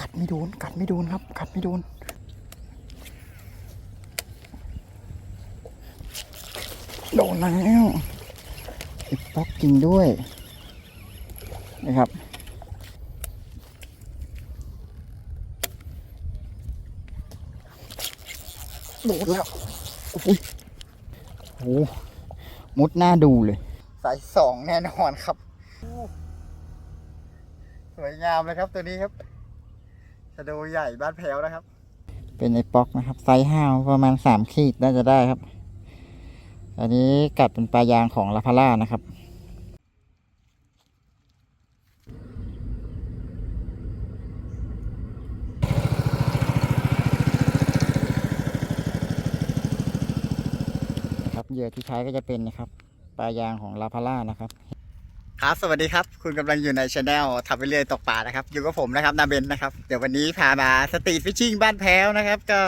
กัดไม่โดน กัดไม่โดนครับ กัดไม่โดน โดนแล้วติดป๊อกจริงด้วย นะครับโดนแล้วโอ้ยโอ้โหมุดหน้าดูเลย สายสองแน่นอนครับ สวยงามเลยครับตัวนี้ครับ ชะโดใหญ่บ้านแพ้วนะครับ เป็นไอ้ป๊อกนะครับ ไซส์ห้าประมาณสามขีดน่าจะได้ครับ อันนี้กัดเป็นปลายางของลาพาร่านะครับนะครับเหยื่อที่ใช้ก็จะเป็นนะครับปลายางของลาพาร่านะครับ ครับสวัสดีครับ คุณกำลังอยู่ในช anel ทำไปเรื่อยตกปลานะครับ อยู่กับผมนะครับนาเบนนะครับ เดี๋ยววันนี้พามาสตรีทฟิชชิ่งบ้านแพ้วนะครับ ก็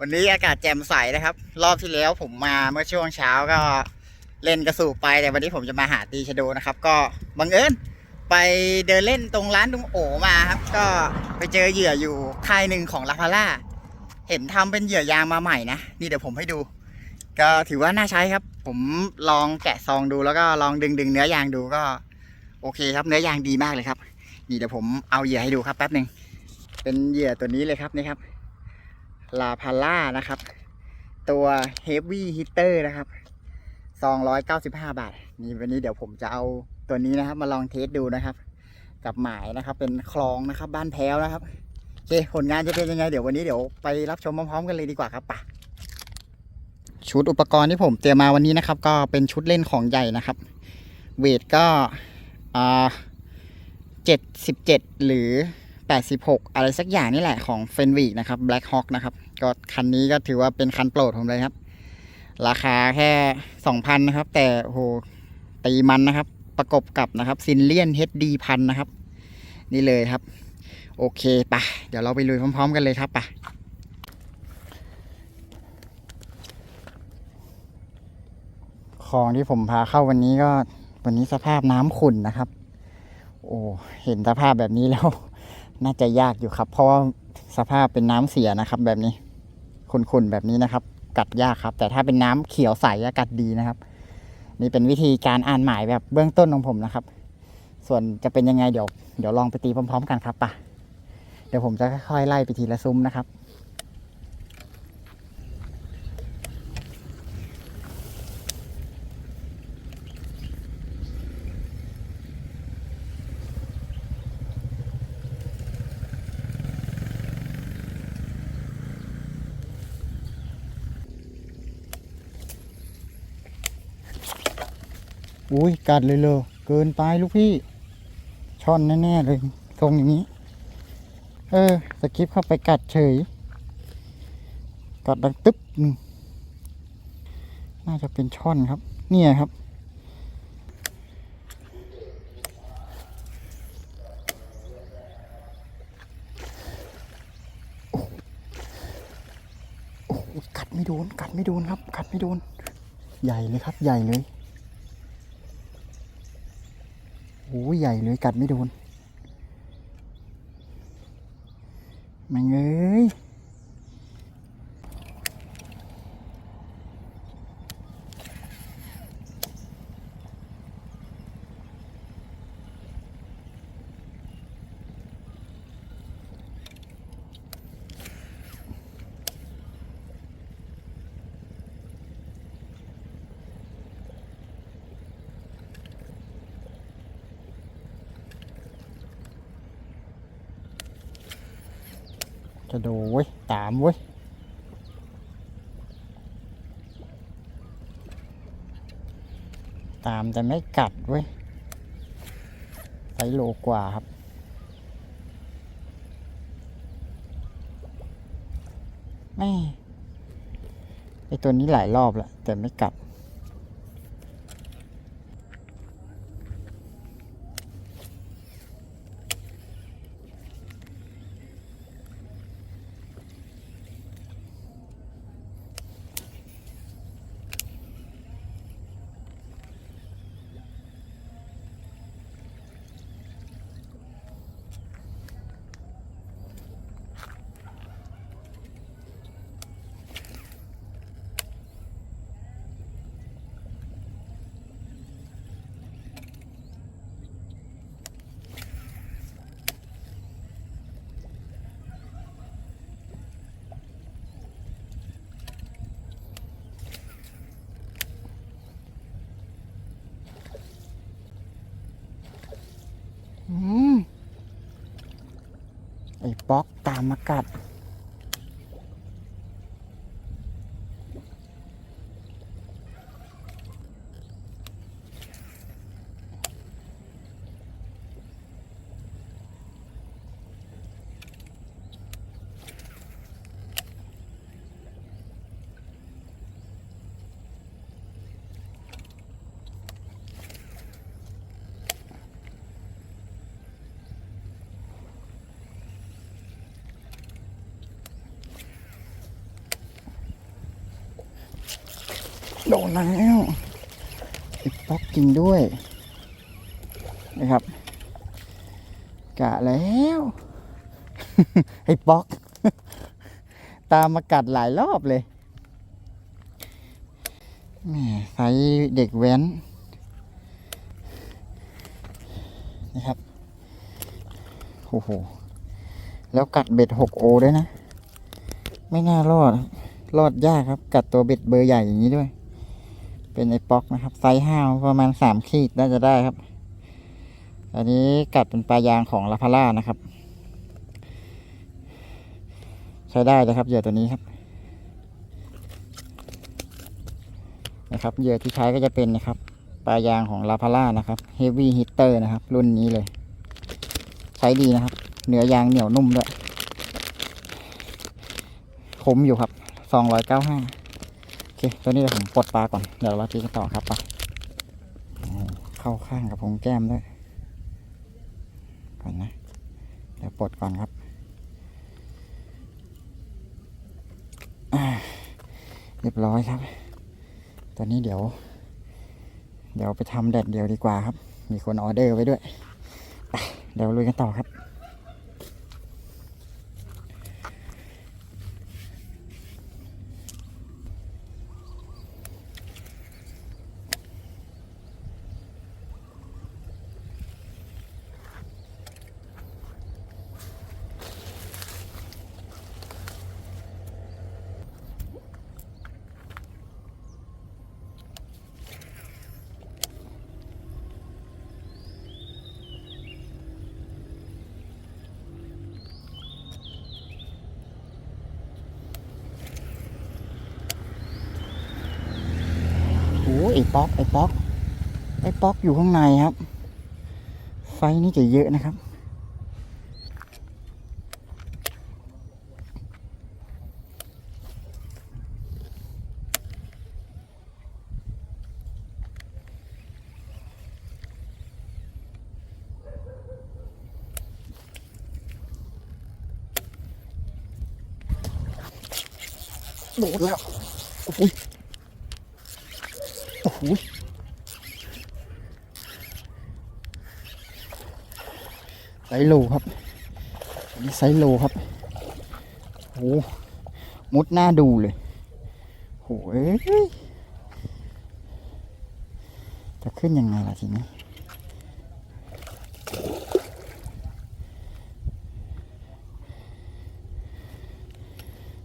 วันนี้อากาศแจ่มใสนะครับ รอบที่แล้วผมมาเมื่อช่วงเช้าก็เล่นกระสูบไปแต่วันนี้ผมจะมาหาตีชะโดนะครับ ก็บังเอิญไปเดินเล่นตรงร้านลุงโอมาครับ ก็ไปเจอเหยื่ออยู่ค่ายหนึ่งของลาพาร่าเห็นทำเป็นเหยื่อยางมาใหม่นะนี่เดี๋ยวผมให้ดู ก็ถือว่าน่าใช้ครับ ผมลองแกะซองดูแล้วก็ลองดึงดึงเนื้อยางดูก็ โอเคครับเนื้อยางดีมากเลยครับ นี่เดี๋ยวผมเอาเหยื่อให้ดูครับแป๊บหนึ่งเป็นเหยื่อตัวนี้เลยครับนี่ครับลาพาร่านะครับ ตัว Heavy Hitter นะครับซองร้อยเก้าสิบห้าบาท นี่วันนี้เดี๋ยวผมจะเอาตัวนี้นะครับ มาลองเทสดูนะครับ กับหมายนะครับ เป็นคลองนะครับ บ้านแพ้วนะครับโอเคผลงานจะเป็นยังไงเดี๋ยววันนี้เดี๋ยวไปรับชมพร้อมๆกันเลยดีกว่าครับไป ชุดอุปกรณ์ที่ผมเตรียมมาวันนี้นะครับ ก็เป็นชุดเล่นของใหญ่นะครับ เวทก็อ่าเจ็ดสิบเจ็ดหรือแปดสิบหกอะไรสักอย่างนี่แหละของเฟนวีกนะครับ Black Hawk นะครับ ก็คันนี้ก็ถือว่าเป็นคันโปรดผมเลยครับ ราคาแค่สองพันนะครับ แต่โอ้โหตีมันนะครับ ประกบกับนะครับซินเลียน HD พันนะครับ นี่เลยครับ โอเคปะเดี๋ยวเราไปลุยพร้อม ๆ กันเลยครับปะ คลองที่ผมพาเข้าวันนี้ก็วันนี้สภาพน้ำขุ่นนะครับ โอ้เห็นสภาพแบบนี้แล้ว น่าจะยากอยู่ครับ เพราะว่าสภาพเป็นน้ำเสียนะครับ แบบนี้ขุ่นๆแบบนี้นะครับ กัดยากครับ แต่ถ้าเป็นน้ำเขียวใสกัดดีนะครับ นี่เป็นวิธีการอ่านหมายแบบเบื้องต้นของผมนะครับ ส่วนจะเป็นยังไงเดี๋ยวเดี๋ยวลองไปตีพร้อม ๆ กันครับป่ะเดี๋ยวผมจะค่อยๆไล่ไปทีละซุ้มนะครับ อุ้ยกัดเลยเลยเกินไปลูกพี่ ช่อนแน่ๆเลยทรงอย่างนี้ เออสกิปเข้าไปกัดเฉย กัดดังตึ๊บนึ่งน่าจะเป็นช่อนครับ เนี่ยครับโอ้โหกัดไม่โดน กัดไม่โดนครับ กัดไม่โดน ใหญ่เลยครับ ใหญ่เลย โอ้ย ใหญ่เลยกัดไม่โดนแม่งเงย จะดูเว้ยตามเว้ยตามแต่ไม่กัดเว้ยไซโลกว่าครับแม่ไอตัวนี้หลายรอบแล้วแต่ไม่กัด ป๊อกตามมากัด โดนแล้วไอ้ป๊อกจริงด้วยนะครับ กะแล้วไอ้ป๊อก ตามมากัดหลายรอบเลยแหม่ไซเด็กแว้นนะครับโอ้โหแล้วกัดเบ็ดหกโอด้วยนะ ไม่น่ารอด รอดยากครับ กัดตัวเบ็ดเบอร์ใหญ่อย่างนี้ด้วย เป็นไอ้ป๊อกนะครับ ไซส์ห้าประมาณสามขีดน่าจะได้ครับ อันนี้กัดเป็นปลายางของลาพาร่านะครับ ใช้ได้นะครับเหยื่อตัวนี้ครับ นะครับเหยื่อที่ใช้ก็จะเป็นนะครับปลายางของลาพาร่านะครับ Heavy Hitter นะครับ รุ่นนี้เลย ใช้ดีนะครับ เนื้อยางเหนียวนุ่มด้วยคมอยู่ครับสองร้อยเก้าห้า โอเคตัวนี้เดี๋ยวผมปลดปลาก่อน เดี๋ยวเราทีกันต่อครับไปโอ้เข้าข้างกับพงแก้มด้วย ก่อนนะ เดี๋ยวปลดก่อนครับ เรียบร้อยครับ ตอนนี้เดี๋ยว เดี๋ยวไปทำแดดเดียวดีกว่าครับ มีคนออเดอร์ไว้ด้วย เดี๋ยวลุยกันต่อครับ ไอ้ป๊อกไอ้ป๊อกไอ้ป๊อกอยู่ข้างในครับ ไฟนี่จะเยอะนะครับ โดดแล้วโอ้โหโอ้โหไซโลครับนนี้ไซโลครับโอ้โหมุดหน้าดูเลยโหเอ้ยจะขึ้นยังไงล่ะทีนี้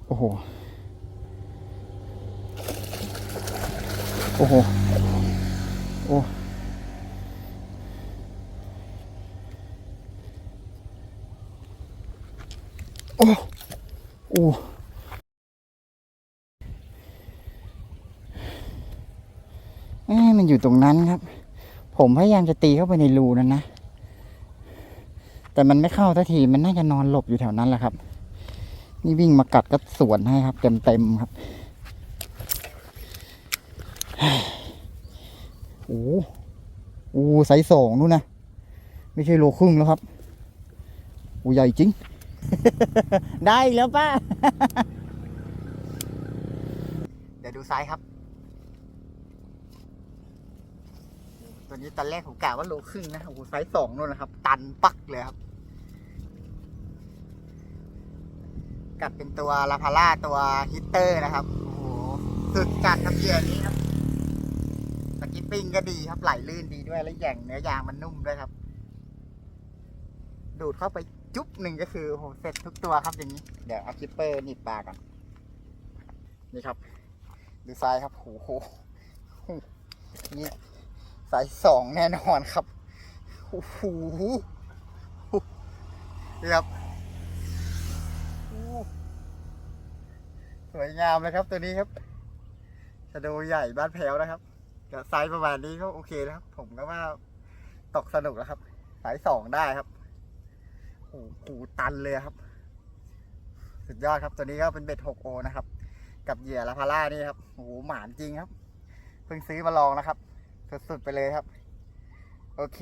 โอ้โห โอ้โห อ้โอ้โอ้เอ้ยมันอยู่ตรงนั้นครับ ผมพยายามจะตีเข้าไปในรูนั้นนะ แต่มันไม่เข้าทันทีมันน่าจะนอนหลบอยู่แถวนั้นแหละครับ นี่วิ่งมากัดก็สวนให้ครับ เต็มเต็มครับ อ้โหโอ้ไซส์สองนู่นนะ ไม่ใช่โลครึ่งแล้วครับโอ้ใหญ่จริง ได้อีกแล้วป้า เดี๋ยวดูไซส์ครับ ตัวนี้ตอนแรกผมกะว่าโลครึ่งนะโอ้โหไซส์สองนู่นนะครับ ตันปักเลยครับ กัดเป็นตัวลาพาร่าตัวฮิตเตอร์นะครับ โอ้โหสุดจัดครับเหยื่อนี้ครับสกิ ปิ้งก็ดีครับไหลลื่นดีด้วยแล้วอย่างเนื้อยางมันนุ่มด้วยครับ ดูดเข้าไปจุ๊บหนึ่งก็คือโหเสร็จทุกตัวครับอย่างนี้ เดี๋ยวเอาคิปเปอร์หนีบปลากันนี่ครับ ดูไซส์ครับโหโหนี่ไซส์สองแน่นอนครับโอ้โหครับสวยงามเลยครับตัวนี้ครับชะโดใหญ่บ้านแพลวนะครับ กับไซส์ประมาณนี้ก็โอเคนะครับ ผมก็ว่าตกสนุกแล้วครับ สายสองได้ครับโอ้โหตันเลยครับ สุดยอดครับ ตัวนี้ก็เป็นเบ็ด6โอนะครับ กับเหยื่อลาพาร่านี่ครับโอ้โหหมานจริงครับ เพิ่งซื้อมาลองนะครับ สุดๆไปเลยครับ โอเค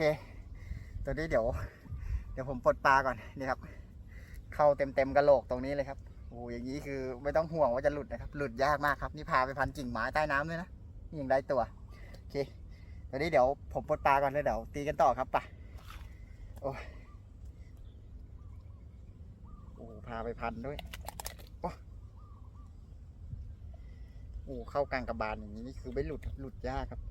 ตัวนี้เดี๋ยว เดี๋ยวผมปลดปลาก่อนนี่ครับ เข้าเต็มๆกระโหลกตรงนี้เลยครับโอ้โหอย่างนี้คือไม่ต้องห่วงว่าจะหลุดนะครับ หลุดยากมากครับ นี่พาไปพันกิ่งไม้ใต้น้ำด้วยนะนี่ยังได้ตัว เคตอนนี้เดี๋ยวผมปลดปลาก่อนแล้วเดี๋ยวตีกันต่อครับไปโอ้โอ้โหพาไปพันด้วย โอ้โอ้โหเข้ากลางกระบาลอย่างนี้นี่คือไม่หลุดหลุดยากครับ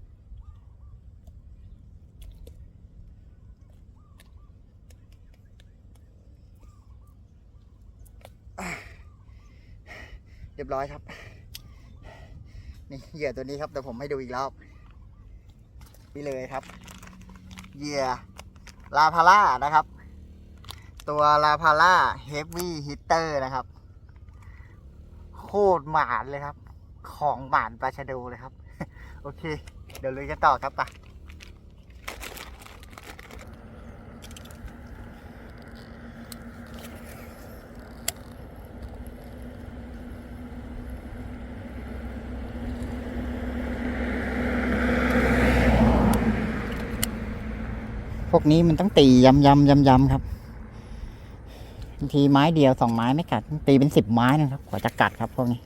เรียบร้อยครับ นี่เหยื่อตัวนี้ครับเดี๋ยวผมให้ดูอีกรอบ นี่เลยครับเหยื่อลาพาร่านะครับ ตัวลาพาร่าเฮฟวี่ฮิตเตอร์นะครับ โคตรหมานเลยครับ ของหมานปลาชะโดเลยครับ โอเค เดี๋ยวลุยกันต่อครับปะ พวกนี้มันต้องตียำยำยำยำครับบางทีไม้เดียวสองไม้ไม่กัด ตีเป็นสิบไม้นะครับกว่าจะกัดครับพวกนี้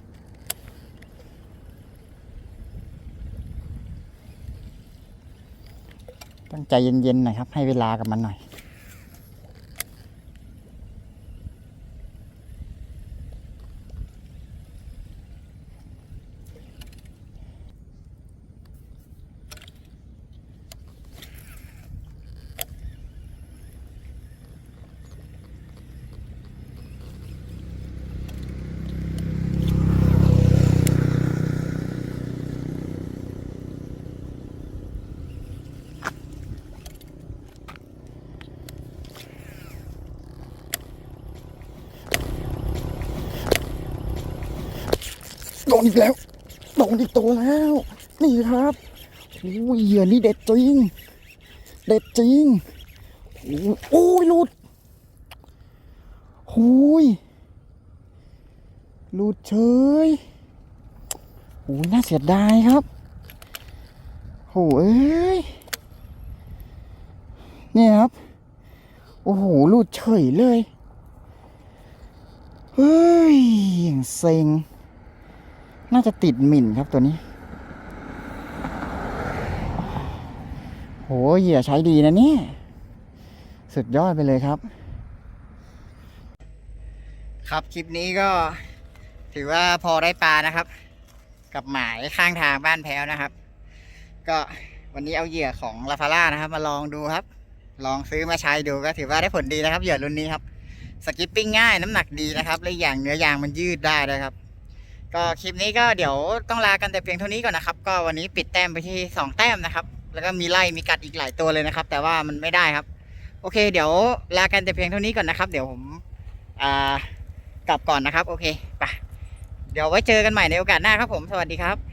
ต้องใจเย็นๆหน่อยครับ ให้เวลากับมันหน่อย นอีกแล้วโดนอีกตัวแล้ว นี่ครับโอ้ยเหยื่อนี่เด็ดจริง เด็ดจริงโอ้ยโอ้ยหลุดหูยหลุดเฉยโอ้ยน่าเสียดายครับโหเอ้ยเนี่ยครับ โอ้โหหลุดเฉยเลย เฮ้ยอย่างเซ็ง น่าจะติดหมิ่นครับตัวนี้ โหเหยื่อใช้ดีนะเนี่ย สุดยอดไปเลยครับ ครับคลิปนี้ก็ถือว่าพอได้ปลานะครับ กับหมายข้างทางบ้านแพ้วนะครับ ก็วันนี้เอาเหยื่อของลาฟาร่านะครับ มาลองดูครับ ลองซื้อมาใช้ดูก็ถือว่าได้ผลดีนะครับเหยื่อรุ่นนี้ครับ สกิปปิ้งง่ายน้ำหนักดีนะครับและอีกอย่างเนื้อยางมันยืดได้นะครับ ก็คลิปนี้ก็เดี๋ยวต้องลากันแต่เพียงเท่านี้ก่อนนะครับ ก็วันนี้ปิดแต้มไปที่สองแต้มนะครับ แล้วก็มีไล่มีกัดอีกหลายตัวเลยนะครับ แต่ว่ามันไม่ได้ครับ โอเค เดี๋ยวลากันแต่เพียงเท่านี้ก่อนนะครับ เดี๋ยวผมอ่ากลับก่อนนะครับ โอเคไปเดี๋ยวไว้เจอกันใหม่ในโอกาสหน้าครับผม สวัสดีครับ